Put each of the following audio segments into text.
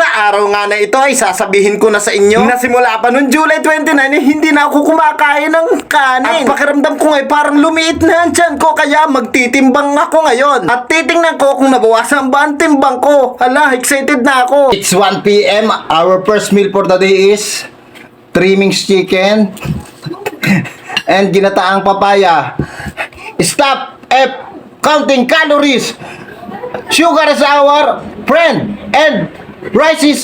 Sa araw nga na ito ay sasabihin ko na sa inyo na simula pa noong July 29 eh, hindi na ako kumakain ng kanin. At pakiramdam ko ay parang lumiit na ang tiyan ko kaya magtitimbang ako ngayon. At titingnan ko kung nabawasan ba ang timbang ko. Hala, excited na ako. It's 1 p.m. Our first meal for the day is trimmings chicken and ginataang papaya. Stop F counting calories. Sugar is our friend and rice is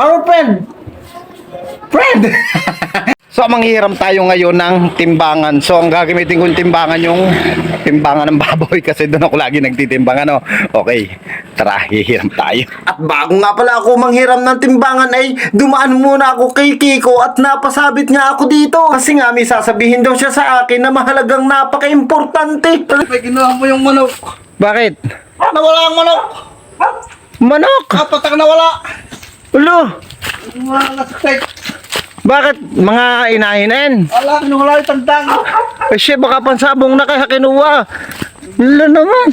our friend. Friend. so manghihiram tayo ngayon ng timbangan. So ang gagamitin kong timbangan yung timbangan ng baboy kasi doon ako lagi nagtitimbang ano. Okay, tara hihiram tayo. At bago nga pala ako manghiram ng timbangan ay dumaan muna ako kay Kiko at napasabit nga ako dito. Kasi nga may sasabihin daw siya sa akin na mahalagang napaka-importante. May ginawa mo yung manok. Bakit? Nawala ang manok. Manok! Apat ang nawala. Ulo! Wala sa steak. Bakit? Mga inahinin? Wala, nawala yung tandang. Eh siya baka pansabong na kaya kinuha. Wala naman.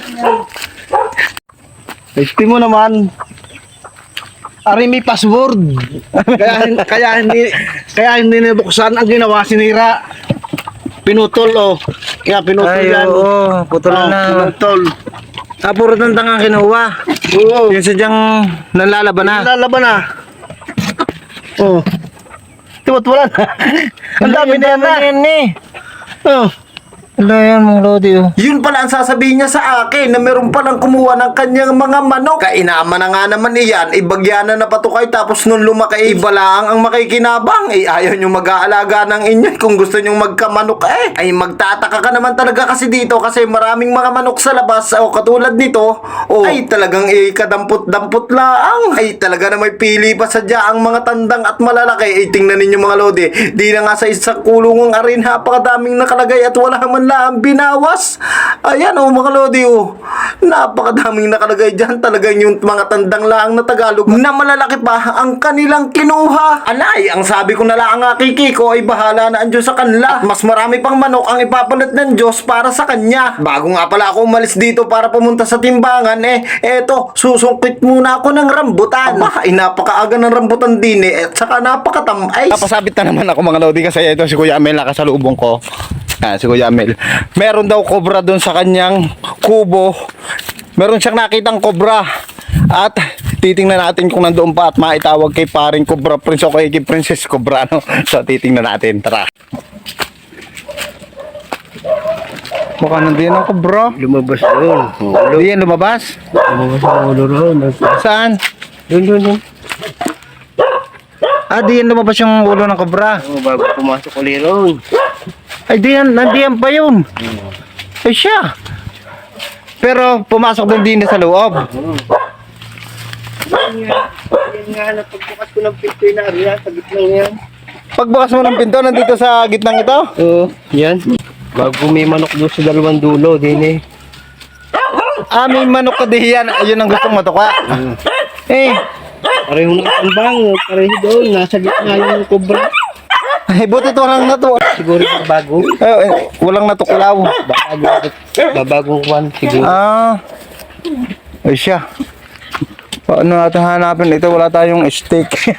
Safety mo naman. Ari may password. kaya kaya hindi kaya hindi nabuksan ang ginawa sinira. Pinutol oh. Kaya pinutol Ay, yan. oo. Putol Oh, na. Pinutol. Ah, puro tandang ang kinuha. Oo. Yung sadyang nalalaban na. Lalaban na. Oh. Tiwat wala na. ang dami na yan na. yan eh. Oh. Wala yan mga lodi oh. Yun pala ang sasabihin niya sa akin na meron palang kumuha ng kanyang mga manok. Kainama na nga naman iyan, ibagyanan na patukay tapos nung lumaki, ibalaang ang makikinabang. Eh ayaw nyo mag-aalaga ng inyo. Kung gusto nyo magkamanok eh, ay magtataka ka naman talaga kasi dito kasi maraming mga manok sa labas o katulad nito. Oh, ay talagang eh kadampot-dampot laang. Ay talaga na may pili pa sadya ang mga tandang at malalaki. Eh tingnan ninyo mga lodi, di na nga sa isang kulungang arin napakadaming nakalagay at wala man lang binawas. Ayan oh mga lodi oh. Napakadaming nakalagay dyan talagang yung mga tandang laang na Tagalog na malalaki pa ang kanilang kinuha. Alay, ang sabi ko na lang nga kay Kiko ay bahala na ang Diyos sa kanila. At mas marami pang manok ang ipapalit ng Diyos para sa kanya. Bago nga pala ako umalis dito para pumunta sa timbangan eh, eto, susungkit muna ako ng rambutan. Aba, ay napakaaga ng rambutan din eh, at saka napakatamay. Napasabit na naman ako mga lodi kasi ito si Kuya Amel nakasalubong ko. Ah, si Kuya Amel. Meron daw cobra doon sa kanyang kubo. Meron siyang nakitang cobra. At titingnan natin kung nandoon pa at maitawag kay paring cobra prince o kay kay princess cobra no. So titingnan natin. Tara. Mukha nandiyan ang cobra. Lumabas doon. Hindi yan lumabas. Lumabas ang ulo roon. Saan? Doon, doon, doon. Ah, di yan lumabas yung ulo ng cobra. Oh, bago pumasok ulit roon. Ay, di yan, nandiyan pa yun. Ay, siya. Pero, pumasok din din sa loob. Yan nga, napagbukas ko ng pinto yung area sa gitna yan. Pagbukas mo ng pinto, nandito sa gitnang ito. Oo, yan. Bago may manok doon sa dalawang dulo, din eh. Ah, may manok ka din yan. Ayun ang gustong matuka. Eh, Pareho na tambang, pareho doon. Nasa gitna yung kubra. Ay, buti ito lang nato. Siguro yung bago. Eh, eh, walang natuklaw. Babago, babagong kwan. Siguro. Ah, ay siya. Paano natin hanapin? Ito, wala tayong steak.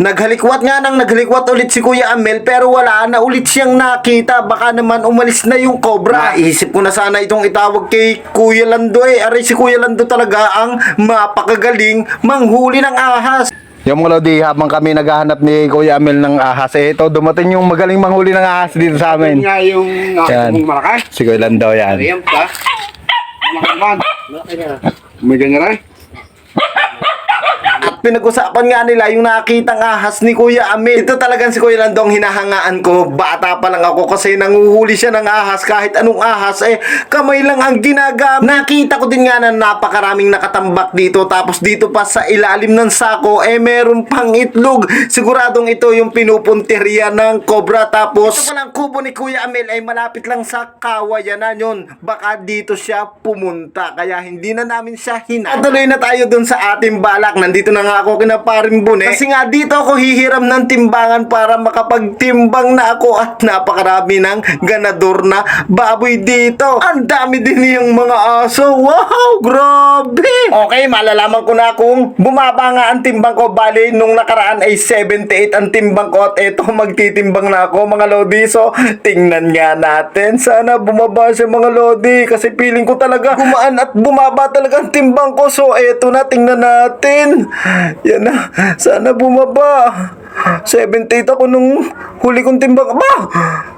Naghalikwat nga nang naghalikwat ulit si Kuya Amel pero wala na ulit siyang nakita. Baka naman umalis na yung cobra. Naisip ko na sana itong itawag kay Kuya Lando eh. Aray si Kuya Lando talaga ang mapakagaling manghuli ng ahas. Yung mga lodi, habang kami naghahanap ni Kuya Amel ng ahas, eh, ito, dumating yung magaling manghuli ng ahas dito sa amin. nga yung Yan. malaki. Si Kuya Lando yan. Ayan pa. Malaki man. Malaki na. May ganyan rin. At pinag-usapan nga nila yung nakitang ahas ni Kuya Amel. Ito talagang si Kuya Lando ang hinahangaan ko. Bata pa lang ako kasi nanguhuli siya ng ahas. Kahit anong ahas eh, kamay lang ang ginagamit. Nakita ko din nga na napakaraming nakatambak dito. Tapos dito pa sa ilalim ng sako eh meron pang itlog. Siguradong ito yung pinupunteriya ng cobra. Tapos ito palang kubo ni Kuya Amel ay malapit lang sa kawayanan yun. Baka dito siya pumunta. Kaya hindi na namin siya hina. Tuloy na tayo dun sa ating balak. Nandito na nga ako kina paring bune. Kasi nga dito ako hihiram ng timbangan para makapagtimbang na ako at napakarami ng ganador na baboy dito. Ang dami din yung mga aso. Wow, grabe! Okay, malalaman ko na kung bumaba nga ang timbang ko. Bali, nung nakaraan ay 78 ang timbang ko at eto magtitimbang na ako mga lodi. So, tingnan nga natin. Sana bumaba siya mga lodi kasi feeling ko talaga gumaan at bumaba talaga ang timbang ko. So, eto na, tingnan natin natin. Yan na, sana bumaba. 78 ako nung huli kong timbang. Ba!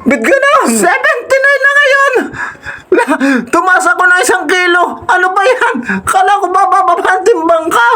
Bit na! 79 na ngayon! Tumas ako ng isang kilo! Ano ba yan? Kala ko ba bababa ang timbang ka?